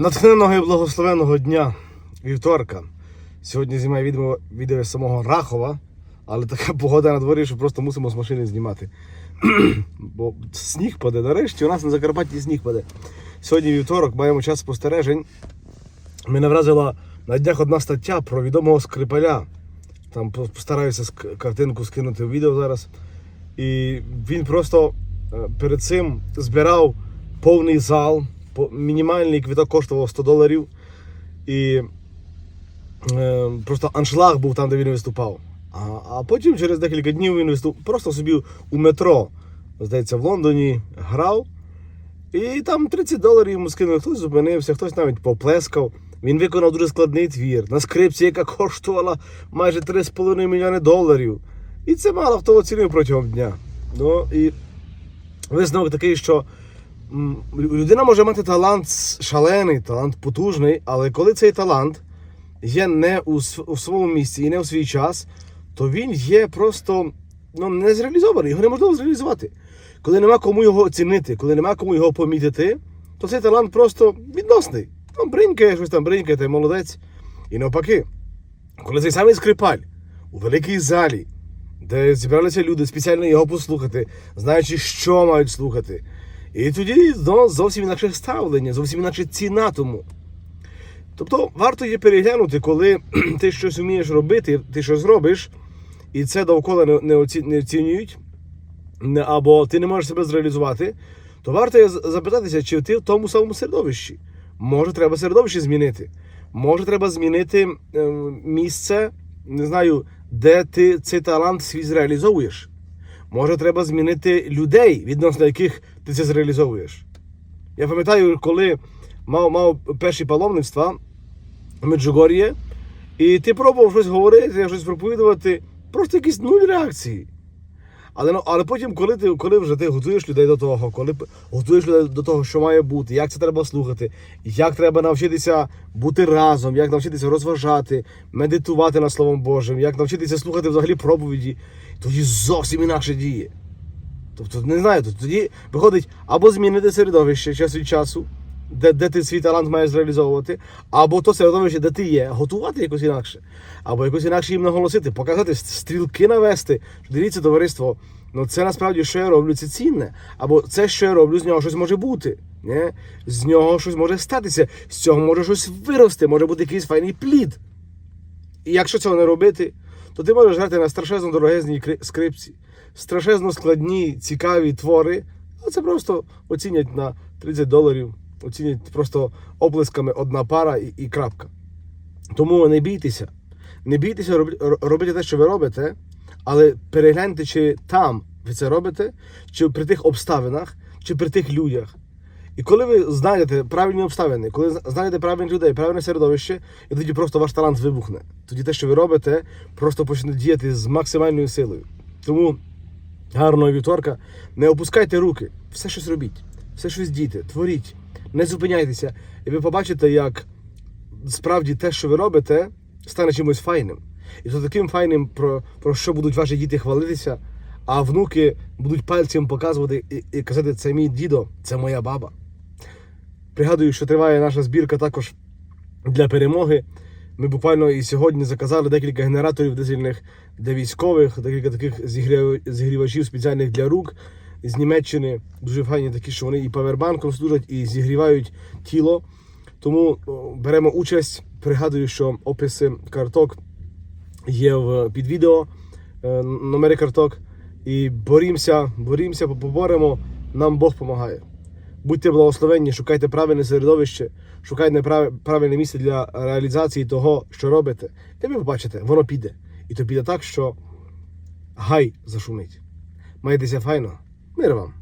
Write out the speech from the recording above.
Натхненого і благословеного дня вівторка. Сьогодні знімаю відео, відео самого Рахова, але така погода на дворі, що просто мусимо з машини знімати. Бо сніг паде. Нарешті у нас на Закарпатті сніг паде. Сьогодні вівторок, маємо час спостережень. Мене вразила на днях одна стаття про відомого скрипаля. Там по- постараюся картинку скинути в відео зараз. І він просто е, перед цим збирав повний зал. Мінімальний квиток коштував 100 доларів. І е, просто аншлаг був там, де він виступав. А, а потім через декілька днів він виступ просто собі у метро, здається, в Лондоні грав. І там 30 доларів йому скинули, хтось зупинився, хтось навіть поплескав. Він виконав дуже складний твір на скрипці, яка коштувала майже 3,5 мільйони доларів. І це мало хто оцінив протягом дня. Ну і висновок такий, що людина може мати талант шалений, талант потужний, але коли цей талант є не у, своєму місці і не у свій час, то він є просто ну, не зреалізований, його неможливо зреалізувати. Коли нема кому його оцінити, коли нема кому його помітити, то цей талант просто відносний. Там бринькає, щось там бринькає, ти молодець. І навпаки, коли цей самий скрипаль у великій залі, де зібралися люди спеціально його послухати, знаючи, що мають слухати. І тоді ну, зовсім інакше ставлення, зовсім інакше ціна тому. Тобто варто її переглянути, коли ти щось вмієш робити, ти щось робиш, і це довкола не, оці, не оцінюють, або ти не можеш себе зреалізувати, то варто запитатися, чи ти в тому самому середовищі. Може, треба середовище змінити. Може, треба змінити е, місце, не знаю, де ти цей талант свій зреалізовуєш. Може, треба змінити людей, відносно яких ти це зреалізовуєш. Я пам'ятаю, коли мав, мав перші паломництва в Меджугор'ї, і ти пробував щось говорити, щось проповідувати, просто якісь нуль реакції. Але, ну, але потім, коли ти коли вже ти готуєш людей до того, коли готуєш людей до того, що має бути, як це треба слухати, як треба навчитися бути разом, як навчитися розважати, медитувати над Словом Божим, як навчитися слухати взагалі проповіді, тоді зовсім інакше діє. Тобто, не знаю, то тоді виходить або змінити середовище час від часу, де, де ти свій талант маєш зреалізовувати, або то середовище, де ти є, готувати якось інакше, або якось інакше їм наголосити, показати стрілки навести. Дивіться, товариство, ну це насправді, що я роблю, це цінне. Або це, що я роблю, з нього щось може бути. Не? З нього щось може статися, з цього може щось вирости, може бути якийсь файний плід. І якщо цього не робити, то ти можеш грати на страшезно дорогезній скрипці, страшезно складні, цікаві твори, а це просто оцінять на 30 доларів, оцінять просто оплесками одна пара і, і крапка. Тому не бійтеся, не бійтеся роб- р- робити те, що ви робите, але перегляньте, чи там ви це робите, чи при тих обставинах, чи при тих людях. І коли ви знайдете правильні обставини, коли знайдете правильних людей, правильне середовище, і тоді просто ваш талант вибухне. Тоді те, що ви робите, просто почне діяти з максимальною силою. Тому гарного вівторка, не опускайте руки, все щось робіть, все щось дійте, творіть, не зупиняйтеся, і ви побачите, як справді те, що ви робите, стане чимось файним. І то таким файним, про, про що будуть ваші діти хвалитися, а внуки будуть пальцем показувати і, і казати, це мій дідо, це моя баба. Пригадую, що триває наша збірка також для перемоги. Ми буквально і сьогодні заказали декілька генераторів дизельних для військових, декілька таких зігрів- зігрівачів спеціальних для рук з Німеччини. Дуже файні такі, що вони і павербанком служать, і зігрівають тіло. Тому беремо участь. Пригадую, що описи карток є в, під відео, е, номери карток. І борімося, борімося, поборемо, нам Бог допомагає. Будьте благословенні, шукайте правильне середовище, шукайте правильне місце для реалізації того, що робите. І ви побачите, воно піде. І то піде так, що гай зашумить. Майтеся файно. Merhaba.